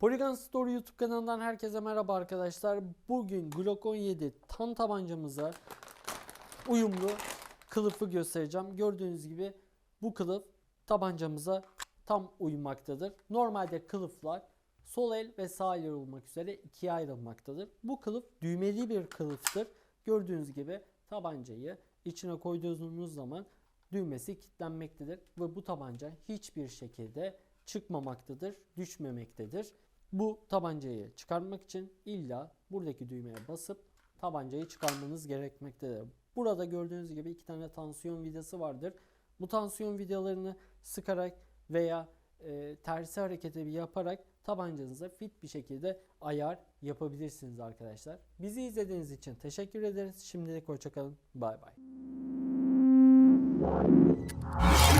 Polygon Story YouTube kanalından herkese merhaba arkadaşlar. Bugün Glock 17 tam tabancamıza uyumlu kılıfı göstereceğim. Gördüğünüz gibi bu kılıf tabancamıza tam uymaktadır. Normalde kılıflar sol el ve sağ el olmak üzere ikiye ayrılmaktadır. Bu kılıf düğmeli bir kılıftır. Gördüğünüz gibi tabancayı içine koyduğunuz zaman düğmesi kilitlenmektedir ve bu tabanca hiçbir şekilde çıkmamaktadır, düşmemektedir. Bu tabancayı çıkarmak için illa buradaki düğmeye basıp tabancayı çıkarmanız gerekmektedir. Burada gördüğünüz gibi iki tane tansiyon vidası vardır. Bu tansiyon vidalarını sıkarak veya e, tersi hareketi yaparak tabancanıza fit bir şekilde ayar yapabilirsiniz arkadaşlar. Bizi izlediğiniz için teşekkür ederiz. Şimdilik hoşçakalın. Bay bay. Thank you.